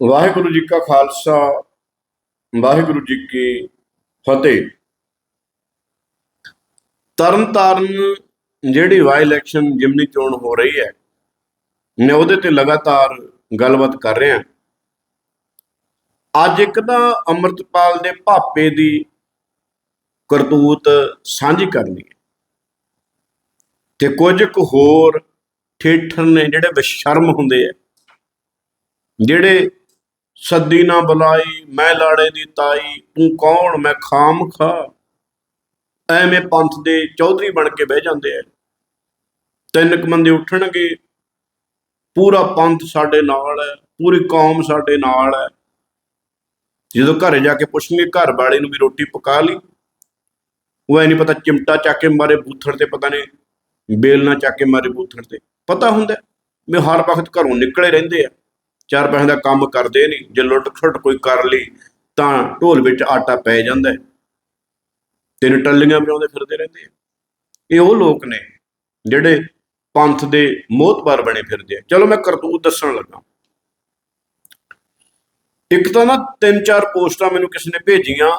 ਵਾਹਿਗੁਰੂ ਜੀ ਕਾ ਖਾਲਸਾ, ਵਾਹਿਗੁਰੂ ਜੀ ਕੀ ਫਤਿਹ। ਤਰਨਤਾਰਨ ਜਿਹੜੀ Y election ਜਿਮਨੀ ਚੋਣ ਹੋ ਰਹੀ ਹੈ, ਮੈਂ ਉਹਦੇ ਤੇ ਲਗਾਤਾਰ ਗੱਲਬਾਤ ਕਰ ਰਿਹਾ। ਅੱਜ ਇੱਕ ਤਾਂ ਅੰਮ੍ਰਿਤਪਾਲ ਦੇ ਭਾਪੇ ਦੀ ਕਰਤੂਤ ਸਾਂਝੀ ਕਰਨੀ ਹੈ। ਤੇ ਕੁਝ ਕੁ ਹੋਰ ਠੇਠਰ ਨੇ ਜਿਹੜੇ ਬਸ਼ਰਮ ਹੁੰਦੇ ਆ, ਜਿਹੜੇ ਸੱਦੀ ਨਾ ਬੁਲਾਈ, ਮੈਂ ਲਾੜੇ ਦੀ ਤਾਈ, ਤੂੰ ਕੌਣ? ਮੈਂ ਖਾਮ ਖਾ। ਐਵੇਂ ਪੰਥ ਦੇ ਚੌਧਰੀ ਬਣ ਕੇ ਬਹਿ ਜਾਂਦੇ ਆ ਤਿੰਨ ਕੁ ਬੰਦੇ ਉੱਠਣਗੇ। ਪੂਰਾ ਪੰਥ ਸਾਡੇ ਨਾਲ ਹੈ ਪੂਰੀ ਕੌਮ ਸਾਡੇ ਨਾਲ ਹੈ ਜਦੋਂ ਘਰੇ ਜਾ ਕੇ ਪੁੱਛਣਗੇ, ਘਰ ਵਾਲੇ ਨੂੰ ਵੀ ਰੋਟੀ ਪਕਾ ਲਈ। ਉਹ ਐ ਨਹੀਂ ਪਤਾ ਚਿਮਟਾ ਚੱਕ ਕੇ ਮਾਰੇ ਬੂਥੜ ਤੇ, ਪਤਾ ਨਹੀਂ ਬੇਲ ਨਾ ਚੱਕ ਕੇ ਮਾਰੇ ਬੂਥੜ ਤੇ। ਪਤਾ ਹੁੰਦਾ ਵੀ ਹਰ ਵਕਤ ਘਰੋਂ ਨਿਕਲੇ ਰਹਿੰਦੇ ਆ। ਚਾਰ ਪੈਸੇ ਦਾ ਕੰਮ ਕਰਦੇ ਨਹੀਂ, ਜੇ ਲੁੱਟ ਖੁੱਟ ਕੋਈ ਕਰ ਲਈ, ਤਾਂ ਢੋਲ ਵਿੱਚ ਆਟਾ ਪੈ ਜਾਂਦਾ ਤਿੰਨ ਟੱਲੀਆਂ ਵਜਾਉਂਦੇ ਫਿਰਦੇ ਰਹਿੰਦੇ ਇਹ ਉਹ ਲੋਕ ਨੇ ਜਿਹੜੇ ਪੰਥ ਦੇ ਮੋਹਤਬਾਰ ਬਣੇ ਫਿਰਦੇ ਆ। ਚਲੋ ਮੈਂ ਕਰਤੂਤ ਦੱਸਣ ਲੱਗਾ। ਇੱਕ ਤਾਂ ਨਾ ਤਿੰਨ ਚਾਰ ਪੋਸਟਾਂ ਮੈਨੂੰ ਕਿਸੇ ਨੇ ਭੇਜੀਆਂ।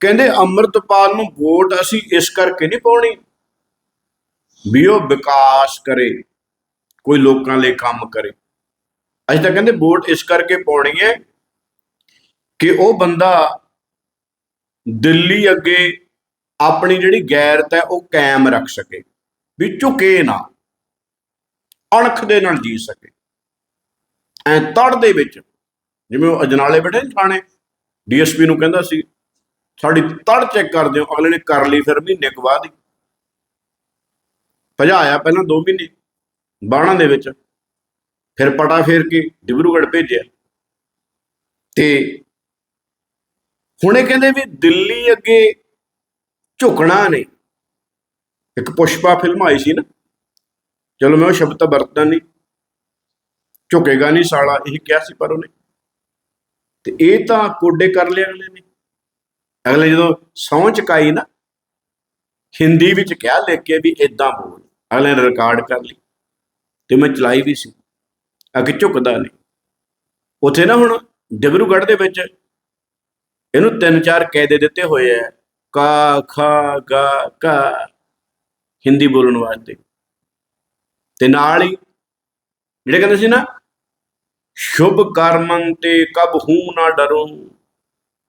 ਕਹਿੰਦੇ ਅੰਮ੍ਰਿਤਪਾਲ ਨੂੰ ਵੋਟ ਅਸੀਂ ਇਸ ਕਰਕੇ ਨਹੀਂ ਪਾਉਣੀ ਵੀ ਉਹ ਵਿਕਾਸ ਕਰੇ, ਕੋਈ ਲੋਕਾਂ ਲਈ ਕੰਮ ਕਰੇ। ਅਸੀਂ ਤਾਂ ਕਹਿੰਦੇ ਵੋਟ ਇਸ ਕਰਕੇ ਪਾਉਣੀ ਹੈ ਕਿ ਉਹ ਬੰਦਾ ਦਿੱਲੀ ਅੱਗੇ ਆਪਣੀ ਜਿਹੜੀ ਗੈਰਤ ਹੈ ਉਹ ਕਾਇਮ ਰੱਖ ਸਕੇ, ਵੀ ਝੁਕੇ ਨਾ, ਅਣਖ ਦੇ ਨਾਲ ਜੀ ਸਕੇ। ਐ ਤੜ ਦੇ ਵਿੱਚ, ਜਿਵੇਂ ਉਹ ਅਜਨਾਲੇ ਬੈਠੇ ਨੇ ਥਾਣੇ, ਡੀਐਸਪੀ ਨੂੰ ਕਹਿੰਦਾ ਸੀ, ਸਾਡੀ ਤੜ ਚੈੱਕ ਕਰ ਦਿਓ, ਅਗਲੇ ਨੇ ਕਰ ਲਈ ਫਿਰ ਮਹੀਨੇ ਕੁ ਬਾਅਦ ਹੀ। ਭਜਾਇਆ ਪਹਿਲਾਂ 2 ਮਹੀਨੇ, ਬਾਣਾ ਦੇ ਵਿੱਚ। ਫਿਰ ਪਟਾ ਫੇਰ ਕੇ ਡਿਬਰੂਗੜ੍ਹ ਭੇਜਿਆ। ਤੇ ਹੁਣੇ ਕਹਿੰਦੇ ਵੀ ਦਿੱਲੀ ਅੱਗੇ ਝੁਕਣਾ ਨਹੀਂ। ਇੱਕ ਪੁਸ਼ਪਾ ਫਿਲਮ ਆਈ ਸੀ ਨਾ। ਚਲੋ ਮੈਂ ਉਹ ਸ਼ਬਦ ਤਾਂ ਵਰਤਦਾ ਨਹੀਂ। ਝੁਕੇਗਾ ਨਹੀਂ ਸਾਲਾ, ਇਹ ਕਿਹਾ ਸੀ ਪਰ ਉਹਨੇ। ਤੇ ਇਹ ਤਾਂ ਕੋਡੇ ਕਰ ਲਿਆ ਅਗਲੇ ਨੇ। ਅਗਲੇ ਜਦੋਂ ਸਹੁੰ ਚਕਾਈ ਨਾ, ਹਿੰਦੀ ਵਿੱਚ ਕਿਹਾ ਲਿਖ ਕੇ ਵੀ ਇਦਾਂ ਬੋਲ। ਅਗਲੇ ਨੇ ਰਿਕਾਰਡ ਕਰ ਲਈ। ਤੇ ਮੈਂ ਚਲਾਈ ਵੀ ਸੀ। ਅੱਗੇ ਝੁਕਦਾ ਨਹੀਂ। ਉੱਥੇ ਨਾ ਹੁਣ ਡਿਬਰੂਗੜ੍ਹ ਦੇ ਵਿੱਚ ਇਹਨੂੰ ਤਿੰਨ ਚਾਰ ਕਾਇਦੇ ਦਿੱਤੇ ਹੋਏ ਆ ਕਾ, ਖਾ, ਗਾ, ਕਾ, ਹਿੰਦੀ ਬੋਲਣ ਵਾਸਤੇ। ਤੇ ਨਾਲ ਹੀ ਜਿਹੜੇ ਕਹਿੰਦੇ ਸੀ ਨਾ, ਸ਼ੁਭ ਕਰਮੰ ਤੇ ਕਬ ਹੂੰ ਨਾ ਡਰੋ।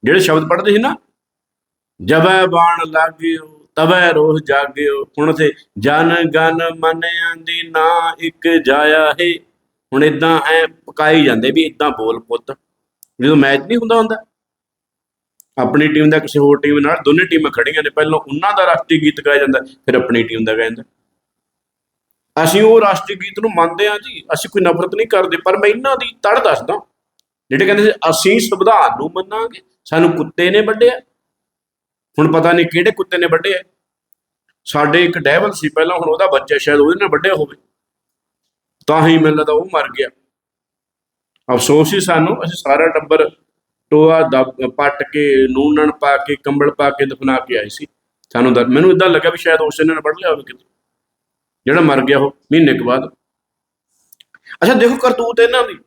ਜਿਹੜੇ ਸ਼ਬਦ ਪੜ੍ਹਦੇ ਸੀ ਨਾ ਜਬੈ ਬਾਣ ਲਾਗਿਓ ਤਬੈ ਰੋਹ ਜਾਗਿਓ। ਹੁਣ ਤੇ ਜਨ ਗਨ ਮਨਿਆਂ ਦੀ ਨਾ ਇੱਕ ਜਾਇਆ ਹੈ। ਹੁਣ ਇਦਾਂ ਐ ਪਕਾਈ ਜਾਂਦੇ ਵੀ ਇਦਾਂ ਬੋਲ ਪੁੱਤ। ਜਦੋਂ ਮੈਚ ਨਹੀਂ ਹੁੰਦਾ ਹੁੰਦਾ, ਆਪਣੀ ਟੀਮ ਦਾ ਕਿਸੇ ਹੋਰ ਟੀਮ ਨਾਲ, ਦੋਨੇ ਟੀਮਾਂ ਖੜੀਆਂ ਨੇ, ਪਹਿਲਾਂ ਉਹਨਾਂ ਦਾ ਰਾਸ਼ਟਰੀ ਗੀਤ ਗਾਇਆ ਜਾਂਦਾ, ਫਿਰ ਆਪਣੀ ਟੀਮ ਦਾ ਗਾਇਆ ਜਾਂਦਾ। ਅਸੀਂ ਉਹ ਰਾਸ਼ਟਰੀ ਗੀਤ ਨੂੰ ਮੰਨਦੇ ਹਾਂ ਜੀ, ਅਸੀਂ ਕੋਈ ਨਫ਼ਰਤ ਨਹੀਂ ਕਰਦੇ, ਪਰ ਮੈਂ ਇਹਨਾਂ ਦੀ ਤੜ ਦੱਸਦਾ ਜਿਹੜੇ ਕਹਿੰਦੇ ਸੀ, ਅਸੀਂ ਸੰਵਿਧਾਨ ਨੂੰ ਮੰਨਾਂਗੇ, ਸਾਨੂੰ ਕੁੱਤੇ ਨੇ ਵੱਢਿਆ। ਹੁਣ ਪਤਾ ਨਹੀਂ ਕਿਹੜੇ ਕੁੱਤੇ ਨੇ ਵੱਢਿਆ। ਸਾਡੇ ਇੱਕ ਡੈਵਲ ਸੀ, ਪਹਿਲਾਂ ਹੁਣ ਉਹਦਾ ਬੱਚਾ ਸ਼ਾਇਦ ਉਹਦੇ ਨਾਲ ਵੱਢਿਆ ਹੋਵੇ। ਤਾਂ ਹੀ ਮੈਨੂੰ ਲੱਗਦਾ ਉਹ ਮਰ ਗਿਆ। ਅਫਸੋਸ ਹੀ ਸਾਨੂੰ, ਅਸੀਂ ਸਾਰਾ ਟੱਬਰ ਟੋਆ ਦਬ ਪੱਟ ਕੇ, ਨੂਨਣ ਪਾ ਕੇ, ਕੰਬਲ ਪਾ ਕੇ, ਦਫਨਾ ਕੇ ਆਏ ਸੀ। ਸਾਨੂੰ ਮੈਨੂੰ ਇਦਾਂ ਲੱਗਾ ਵੀ ਸ਼ਾਇਦ ਉਸੇ ਨੇ ਵੱਢ ਲਿਆ ਹੋਵੇ ਕਿਤੇ। ਜਿਹੜਾ ਮਰ ਗਿਆ ਉਹ, ਮਹੀਨੇ ਕੁ ਬਾਅਦ। ਅੱਛਾ, ਦੇਖੋ ਕਰਤੂਤ ਇਹਨਾਂ ਦੀ।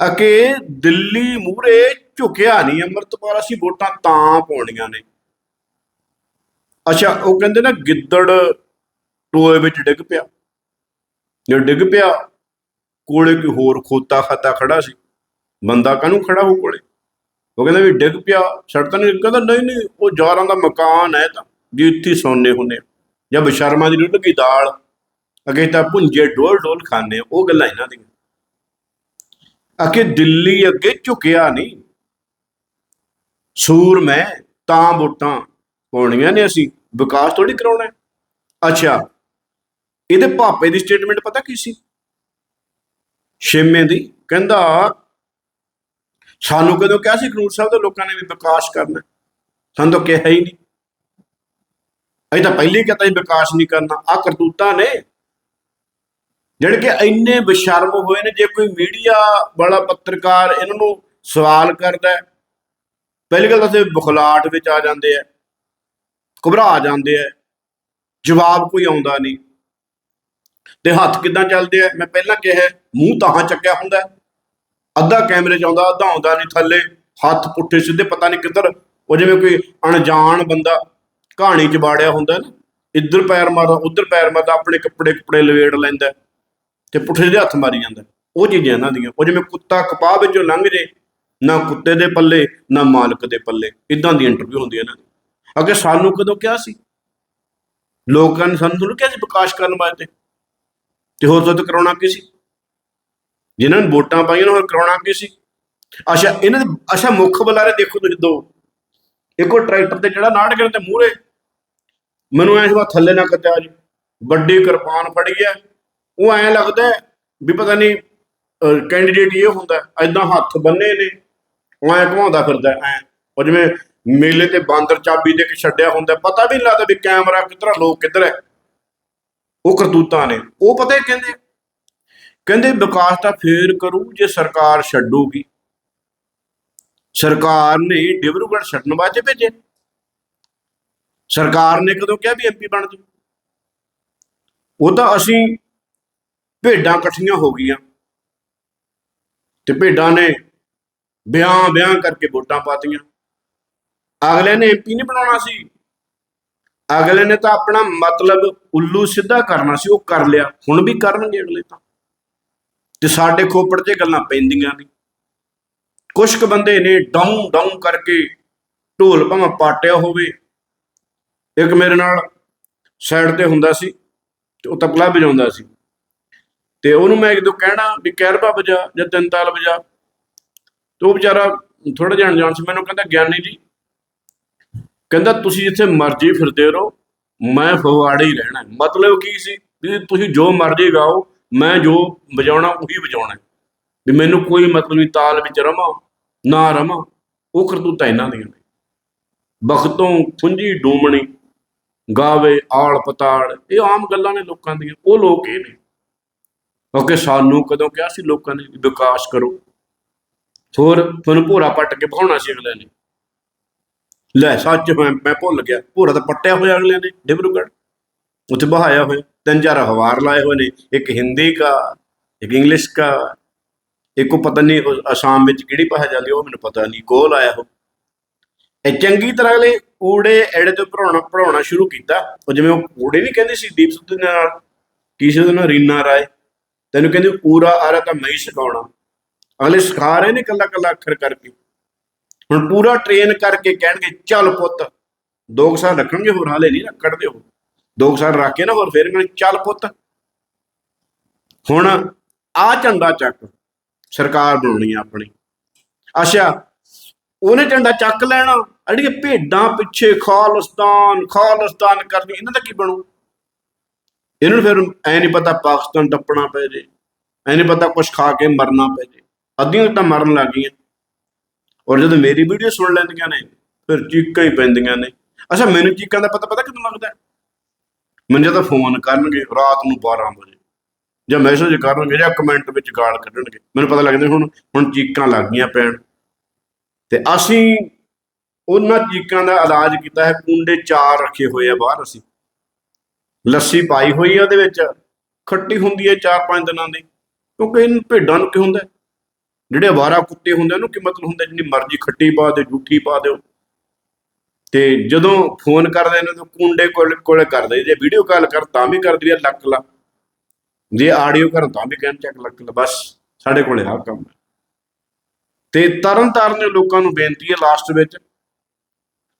ਅਕੇ ਦਿੱਲੀ ਮੂਰੇ ਝੁਕਿਆ ਨਹੀਂ ਅੰਮ੍ਰਿਤਪਾਲ, ਅਸੀਂ ਵੋਟਾਂ ਤਾਂ ਪਾਉਣੀਆਂ ਨੇ। ਅੱਛਾ, ਉਹ ਕਹਿੰਦੇ ਨਾ ਗਿੱਦੜ ਟੋਏ ਵਿੱਚ ਡਿੱਗ ਪਿਆ। ਜੇ ਡਿੱਗ ਪਿਆ, ਕੋਲੇ ਕੋਈ ਹੋਰ ਖੋਤਾ ਖਾਤਾ ਖੜਾ ਸੀ, ਬੰਦਾ ਕਾਹਨੂੰ ਖੜਾ ਹੋ ਕੋਲੇ? ਉਹ ਕਹਿੰਦਾ ਵੀ ਡਿੱਗ ਪਿਆ ਛੱਡ ਨਹੀਂ, ਕਹਿੰਦਾ ਨਹੀਂ ਨਹੀਂ, ਉਹ ਜਾਰਾਂ ਦਾ ਮਕਾਨ ਹੈ ਤਾਂ, ਜੀ ਇੱਥੇ ਸੌਂਦੇ ਹੁੰਦੇ ਆ। ਜਾਂ ਬਸ਼ਰਮਾ ਦੀ ਰੁੱਟ ਗਈ ਦਾਲ, ਅਗੇ ਤਾਂ ਪੁੰਜੇ ਡੋਲ ਡੋਲ ਖਾਣੇ ਉਹ ਗੱਲਾਂ ਇਹਨਾਂ ਦੀਆਂ। ਅਕੇ ਦਿੱਲੀ ਅੱਗੇ ਝੁਕਿਆ ਨਹੀਂ। ਸੂਰ ਮੈਂ ਤਾਂ ਵੋਟਾਂ ਪਾਉਣੀਆਂ ਨੇ ਅਸੀਂ, ਵਿਕਾਸ ਥੋੜੀ ਕਰਾਉਣਾ ਅੱਛਾ ਇਹਦੇ ਭਾਪੇ ਦੀ ਸਟੇਟਮੈਂਟ ਪਤਾ ਕੀ ਸੀ? ਛੇਵੇਂ ਦੀ ਕਹਿੰਦਾ, ਸਾਨੂੰ ਕਦੋਂ ਕਿਹਾ ਸੀ ਖਨੂਰ ਸਾਹਿਬ ਦੇ ਲੋਕਾਂ ਨੇ ਵੀ ਵਿਕਾਸ ਕਰਨਾ? ਸਾਨੂੰ ਤਾਂ ਕਿਹਾ ਹੀ ਨਹੀਂ। ਅਸੀਂ ਤਾਂ ਪਹਿਲੇ ਹੀ ਕਹਤਾ ਸੀ ਵਿਕਾਸ ਨਹੀਂ ਕਰਨਾ। ਆ ਕਰਤੂਤਾਂ ਨੇ ਜਿਹੜੇ ਕਿ ਇੰਨੇ ਬਸ਼ਰਮ ਹੋਏ ਨੇ, ਜੇ ਕੋਈ ਮੀਡੀਆ ਵਾਲਾ ਪੱਤਰਕਾਰ ਇਹਨਾਂ ਨੂੰ ਸਵਾਲ ਕਰਦਾ ਹੈ, ਪਹਿਲੀ ਗੱਲ ਤਾਂ ਤੇ ਬੁਖਲਾਟ ਵਿੱਚ ਆ ਜਾਂਦੇ ਆ, ਘਬਰਾ ਜਾਂਦੇ ਆ, ਜਵਾਬ ਕੋਈ ਆਉਂਦਾ ਨਹੀਂ। ਤੇ ਹੱਥ ਕਿੱਦਾਂ ਚੱਲਦੇ ਆ? ਮੈਂ ਪਹਿਲਾਂ ਕਿਹਾ, ਮੂੰਹ ਤਾਹਾਂ ਚੱਕਿਆ ਹੁੰਦਾ। ਅੱਧਾ ਕੈਮਰੇ 'ਚ ਆਉਂਦਾ, ਅੱਧਾ ਆਉਂਦਾ ਨਹੀਂ ਥੱਲੇ। ਹੱਥ ਪੁੱਠੇ ਸਿੱਧੇ, ਪਤਾ ਨਹੀਂ ਕਿੱਧਰ। ਉਹ ਜਿਵੇਂ ਕੋਈ ਅਣਜਾਣ ਬੰਦਾ ਕਹਾਣੀ 'ਚ ਬਾੜਿਆ ਹੁੰਦਾ ਨਾ, ਇੱਧਰ ਪੈਰ ਮਾਰਦਾ, ਉੱਧਰ ਪੈਰ ਮਾਰਦਾ, ਆਪਣੇ ਕੱਪੜੇ ਕੱਪੜੇ ਲਵੇੜ ਲੈਂਦਾ ਤੇ ਪੁੱਠੇ ਜਿਹੇ ਹੱਥ ਮਾਰੀ ਜਾਂਦਾ। ਉਹ ਚੀਜ਼ਾਂ ਇਹਨਾਂ ਦੀਆਂ। ਉਹ ਜਿਵੇਂ ਕੁੱਤਾ ਕਪਾਹ ਵਿੱਚੋਂ ਲੰਘ ਜੇ, ਨਾ ਕੁੱਤੇ ਦੇ ਪੱਲੇ, ਨਾ ਮਾਲਕ ਦੇ ਪੱਲੇ। ਇਦਾਂ ਦੀ ਇੰਟਰਵਿਊ ਹੁੰਦੀ ਹੈ ਇਹਨਾਂ ਦੀ ਅੱਗੇ ਸਾਨੂੰ ਕਦੋਂ ਕਿਹਾ ਸੀ? ਲੋਕਾਂ ਨੇ ਸਾਨੂੰ ਥੋੜ੍ਹਾ ਕਿਹਾ ਸੀ ਵਿਕਾਸ ਕਰਨ ਵਾਸਤੇ। ਤੇ ਹੋਰ ਤਾਂ ਕਰਾਉਣਾ ਕੀ ਸੀ? ਜਿਨ੍ਹਾਂ ਨੇ ਵੋਟਾਂ ਪਾਈਆਂ ਹੋਰ ਕਰਾਉਣਾ ਕੀ ਸੀ? ਅੱਛਾ, ਇਹਨਾਂ ਦੇ, ਅੱਛਾ, ਮੁੱਖ ਬੁਲਾਰੇ ਦੇਖੋ ਤੁਸੀਂ ਦੋ। ਇੱਕੋ ਟਰੈਕਟਰ ਤੇ ਜਿਹੜਾ ਨਾੜ ਗਿਆ ਤੇ ਮੂਹਰੇ। ਮੈਨੂੰ ਐਂ ਸੀ ਥੱਲੇ ਨਾ ਕੱਟਿਆ ਜੀ। ਵੱਡੀ ਕਿਰਪਾਨ ਫੜੀ ਹੈ ਉਹ ਐਂ ਲੱਗਦਾ ਵੀ ਪਤਾ ਨਹੀਂ ਕੈਂਡੀਡੇਟ ਇਹ ਹੁੰਦਾ ਐਦਾਂ ਹੱਥ ਬੰਨੇ ਨੇ। ਉਹ ਐਂ ਘੁਮਾਉਂਦਾ ਫਿਰਦਾ ਐ। ਉਹ ਜਿਵੇਂ ਮੇਲੇ ਤੇ ਬਾਂਦਰ ਚਾਬੀ ਦੇ ਕੇ ਛੱਡਿਆ ਹੁੰਦਾ ਪਤਾ ਵੀ ਨਹੀਂ ਲੱਗਦਾ ਵੀ ਕੈਮਰਾ ਕਿੱਧਰ ਲੋਕ ਕਿੱਧਰ ਹੈ ਉਹ ਕਰਤੂਤਾਂ ਨੇ। ਉਹ ਪਤਾ ਹੀ ਕਹਿੰਦੇ? ਕਹਿੰਦੇ ਵਿਕਾਸ ਤਾਂ ਫੇਰ ਕਰੂ ਜੇ ਸਰਕਾਰ ਛੱਡੂਗੀ। ਸਰਕਾਰ ਨੇ ਡਿਬਰੂਗੜ੍ਹ ਛੱਡਣ ਵਾਸਤੇ ਭੇਜੇ। ਸਰਕਾਰ ਨੇ ਕਦੋਂ ਕਿਹਾ ਵੀ ਐਮਪੀ ਬਣ ਜਾ ਉਹ ਤਾਂ ਅਸੀਂ ਭੇਡਾਂ ਇਕੱਠੀਆਂ ਹੋ ਗਈਆਂ। ਤੇ ਭੇਡਾਂ ਨੇ ਬਿਆਨ ਬਿਆਨ ਕਰਕੇ ਵੋਟਾਂ ਪਾਤੀਆਂ। ਅਗਲੇ ਨੇ ਐਮਪੀ ਨਹੀਂ ਬਣਾਉਣਾ ਸੀ। ਅਗਲੇ ਨੇ ਤਾਂ ਆਪਣਾ ਮਤਲਬ ਉੱਲੂ ਸਿੱਧਾ ਕਰਨਾ ਸੀ, ਉਹ ਕਰ ਲਿਆ। ਹੁਣ ਵੀ ਕਰਨਗੇ ਅਗਲੇ ਤਾਂ। ਤੇ ਸਾਡੇ ਖੋਪੜ 'ਚ ਗੱਲਾਂ ਪੈਂਦੀਆਂ ਨੇ। ਕੁਝ ਕੁ ਬੰਦੇ ਨੇ ਡਾਊਨ ਡਾਊਨ ਕਰਕੇ ਢੋਲ ਭਾਵੇਂ ਪਾਟਿਆ ਹੋਵੇ। ਇੱਕ ਮੇਰੇ ਨਾਲ ਸਾਈਡ ਤੇ ਹੁੰਦਾ ਸੀ ਤੇ ਉਹ ਤਬਲਾ ਵਜਾਉਂਦਾ ਸੀ। ਤੇ ਉਹਨੂੰ ਮੈਂ ਇੱਕ ਦੋ ਕਹਿਣਾ ਵੀ ਕੈਰਬਾ ਵਜਾ ਜਾਂ ਤਿੰਨ ਤਾਲ ਵਜਾ। ਤੇ ਉਹ ਵਿਚਾਰਾ ਥੋੜਾ ਜਾਣ ਜਾਣ ਸੀ। ਮੈਨੂੰ ਕਹਿੰਦਾ, ਗਿਆਨੀ ਜੀ ਕਹਿੰਦਾ, ਤੁਸੀਂ ਜਿੱਥੇ ਮਰਜ਼ੀ ਫਿਰਦੇ ਰਹੋ, ਮੈਂ ਫਗਵਾੜੇ ਹੀ ਰਹਿਣਾ ਮਤਲਬ ਕੀ ਸੀ? ਵੀ ਤੁਸੀਂ ਜੋ ਮਰਜ਼ੀ ਗਾਓ, ਮੈਂ ਜੋ ਵਜਾਉਣਾ, ਉਹੀ ਵਜਾਉਣਾ ਵੀ ਮੈਨੂੰ ਕੋਈ ਮਤਲਬ ਨਹੀਂ ਤਾਲ ਵਿੱਚ ਰਵਾਂ ਨਾ ਰਵਾਂ ਉਹ ਕਰਤੂਤਾਂ ਇਹਨਾਂ ਦੀਆਂ ਨੇ। ਬਖਤੋਂ ਖੁੰਝੀ ਡੂਮਣੀ, ਗਾਵੇ ਆਲ ਪਤਾਲ, ਇਹ ਆਮ ਗੱਲਾਂ ਨੇ ਲੋਕਾਂ ਦੀਆਂ, ਉਹ ਲੋਕ ਇਹ ਨੇ। ਕਿਉਂਕਿ ਸਾਨੂੰ ਕਦੋਂ ਕਿਹਾ ਸੀ ਲੋਕਾਂ ਨੇ ਵੀ ਵਿਕਾਸ ਕਰੋ। ਹੋਰ ਤੁਹਾਨੂੰ ਭੋਰਾ ਪੱਟ ਕੇ ਬਹਾਉਣਾ ਸੀ ਅਗਲੇ ਨੇ। ਲੈ ਸੱਚ ਮੈਂ ਮੈਂ ਭੁੱਲ ਗਿਆ। ਭੋਰਾ ਤਾਂ ਪੱਟਿਆ ਹੋਇਆ ਅਗਲਿਆਂ ਨੇ ਡਿਬਰੂਗੜ ਉੱਥੇ ਬਹਾਇਆ ਹੋਇਆ। ਤਿੰਨ ਚਾਰ ਹਵਾਰ ਲਾਏ ਹੋਏ ਨੇ। ਇੱਕ ਹਿੰਦੀ ਕਾ, ਇੱਕ ਇੰਗਲਿਸ਼ ਕਾ। ਇੱਕ ਉਹ ਪਤਾ ਨਹੀਂ ਅਸਾਮ ਵਿੱਚ ਕਿਹੜੀ ਭਾਸ਼ਾ ਚੱਲਦੀ ਉਹ ਮੈਨੂੰ ਪਤਾ ਨਹੀਂ। ਕੋਲ ਆਇਆ ਉਹ। ਇਹ ਚੰਗੀ ਤਰ੍ਹਾਂ ਅਗਲੇ ਊੜੇ ਐੜੇ ਤੋਂ ਪੜਾਉਣਾ ਪੜਾਉਣਾ ਸ਼ੁਰੂ ਕੀਤਾ। ਉਹ ਜਿਵੇਂ ਉਹ ਊੜੇ ਨਹੀਂ ਕਹਿੰਦੇ ਸੀ ਦੀਪ ਸਿੱਧੂ ਦੇ ਨਾਲ। ਕੀ ਸੀ ਉਹਦਾ ਰੀਨਾ ਰਾਏ। ਤੈਨੂੰ ਕਹਿੰਦੇ ਪੂਰਾ ਆਰਾ ਤਾਂ ਮੈਂ ਹੀ ਸਿਖਾਉਣਾ। ਅਗਲੇ ਸਿਖਾ ਰਹੇ ਨੇ ਕੱਲਾ ਕੱਲਾ ਅੱਖਰ ਕਰਕੇ। ਹੁਣ ਪੂਰਾ ਟ੍ਰੇਨ ਕਰਕੇ ਕਹਿਣਗੇ, ਚੱਲ ਪੁੱਤ। ਦੋ ਕੁ ਸਾਲ ਰੱਖਣਗੇ ਹੋਰ, ਹਾਲੇ ਨਹੀਂ ਕੱਢਦੇ ਹੋ ਦੋ ਕੁ ਸਾਲ ਰੱਖ ਕੇ ਨਾ ਹੋਰ ਫੇਰ ਕਹਿਣਗੇ ਚੱਲ ਪੁੱਤ। ਹੁਣ ਆ ਝੰਡਾ ਚੱਕ, ਸਰਕਾਰ ਬਣਾਉਣੀ ਆ ਆਪਣੀ। ਅੱਛਾ, ਉਹਨੇ ਝੰਡਾ ਚੱਕ ਲੈਣਾ। ਜਿਹੜੀਆਂ ਭੇਡਾਂ ਪਿੱਛੇ ਖਾਲਸਤਾਨ ਖਾਲਸਤਾਨ ਕਰਨੀ ਇਹਨਾਂ ਦਾ ਕੀ ਬਣੂ? ਇਹਨਾਂ ਨੂੰ ਫਿਰ ਐ ਨਹੀਂ ਪਤਾ ਪਾਕਿਸਤਾਨ ਟੱਪਣਾ ਪੈ ਜੇ। ਐ ਨਹੀਂ ਪਤਾ ਕੁਝ ਖਾ ਕੇ ਮਰਨਾ ਪੈ ਜੇ। ਅੱਧੀਆਂ ਤਾਂ ਮਰਨ ਲੱਗ ਗਈਆਂ। ਔਰ ਜਦੋਂ ਮੇਰੀ ਵੀਡੀਓ ਸੁਣ ਲੈਂਦੀਆਂ ਨੇ, ਫਿਰ ਚੀਕਾਂ ਹੀ ਪੈਂਦੀਆਂ ਨੇ। ਅੱਛਾ, ਮੈਨੂੰ ਚੀਕਾਂ ਦਾ ਪਤਾ ਪਤਾ ਕਿਦੋਂ ਲੱਗਦਾ? ਮੈਨੂੰ ਜਦੋਂ ਫੋਨ ਕਰਨਗੇ, ਰਾਤ ਨੂੰ 12 ਵਜੇ, ਜਾਂ ਮੈਸੇਜ ਕਰਨਗੇ, ਜਾਂ ਕਮੈਂਟ ਵਿੱਚ ਗਾਲ ਕੱਢਣਗੇ, ਮੈਨੂੰ ਪਤਾ ਲੱਗਦਾ ਹੁਣ ਹੁਣ ਚੀਕਾਂ ਲੱਗ ਗਈਆਂ ਪੈਣ। ਤੇ ਅਸੀਂ ਉਹਨਾਂ ਚੀਕਾਂ ਦਾ ਇਲਾਜ ਕੀਤਾ ਹੈ, ਕੁੰਡੇ ਚਾਰ ਰੱਖੇ ਹੋਏ ਆ ਬਾਹਰ ਅਸੀਂ। ਲੱਸੀ ਪਾਈ ਹੋਈ ਆ ਉਹਦੇ ਵਿੱਚ, ਖੱਟੀ ਹੁੰਦੀ ਹੈ 4-5 ਦਿਨਾਂ ਦੀ, ਕਿਉਂਕਿ ਇਹਨਾਂ ਭੇਡਾਂ ਨੂੰ ਕੀ ਹੁੰਦਾ? ਜਿਹੜੇ ਅਵਾਰਾ ਕੁੱਤੇ ਹੁੰਦੇ ਉਹਨੂੰ ਕੀ ਮਤਲਬ ਹੁੰਦਾ ਜਿੰਨੀ ਮਰਜ਼ੀ ਖੱਟੀ ਪਾ ਦਿਓ, ਝੂਠੀ ਪਾ ਦਿਓ। ਤੇ ਜਦੋਂ ਫੋਨ ਕਰਦੇ ਨੇ, ਤਾਂ ਕੁੰਡੇ ਕੋਲ, ਕੋਲੇ ਕਰਦੇ ਜੇ ਵੀਡੀਓ ਕਾਲ ਕਰ, ਤਾਂ ਵੀ ਕਰਦੀ ਆ, ਲੱਕ ਲਾ। ਜੇ ਆਡੀਓ ਕਰ, ਤਾਂ ਵੀ ਕਹਿਣ, ਚੱਕ ਲੱਕ ਲਾ, ਬਸ, ਸਾਡੇ ਕੋਲੇ ਆ ਕੰਮ ਹੈ। ਤੇ ਤਰਨ ਤਾਰਨ ਦੇ ਲੋਕਾਂ ਨੂੰ ਬੇਨਤੀ ਹੈ ਲਾਸਟ ਵਿੱਚ,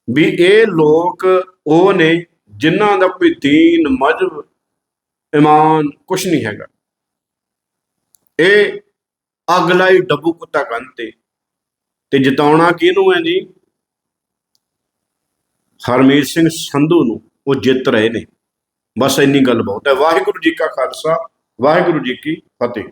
ਵੀ ਇਹ ਲੋਕ, ਉਹ ਨੇ ਜਿਨ੍ਹਾਂ ਦਾ ਕੋਈ ਦੀਨ, ਮਜਬ, ਇਮਾਨ ਕੁਛ ਨਹੀਂ ਹੈਗਾ। ਇਹ ਅਗਲਾ ਹੀ ਡੱਬੂ ਕੁੱਤਾ ਕੰਨ ਤੇ ਤੇ ਜਿਤਾਉਣਾ ਕਿਹਨੂੰ ਹੈ ਜੀ? ਹਰਮੀਤ ਸਿੰਘ ਸੰਧੂ ਨੂੰ, ਉਹ ਜਿੱਤ ਰਹੇ ਨੇ। ਬਸ ਇੰਨੀ ਗੱਲ ਬਹੁਤ ਹੈ। ਵਾਹਿਗੁਰੂ ਜੀ ਕਾ ਖਾਲਸਾ, ਵਾਹਿਗੁਰੂ ਜੀ ਕੀ ਫਤਿਹ।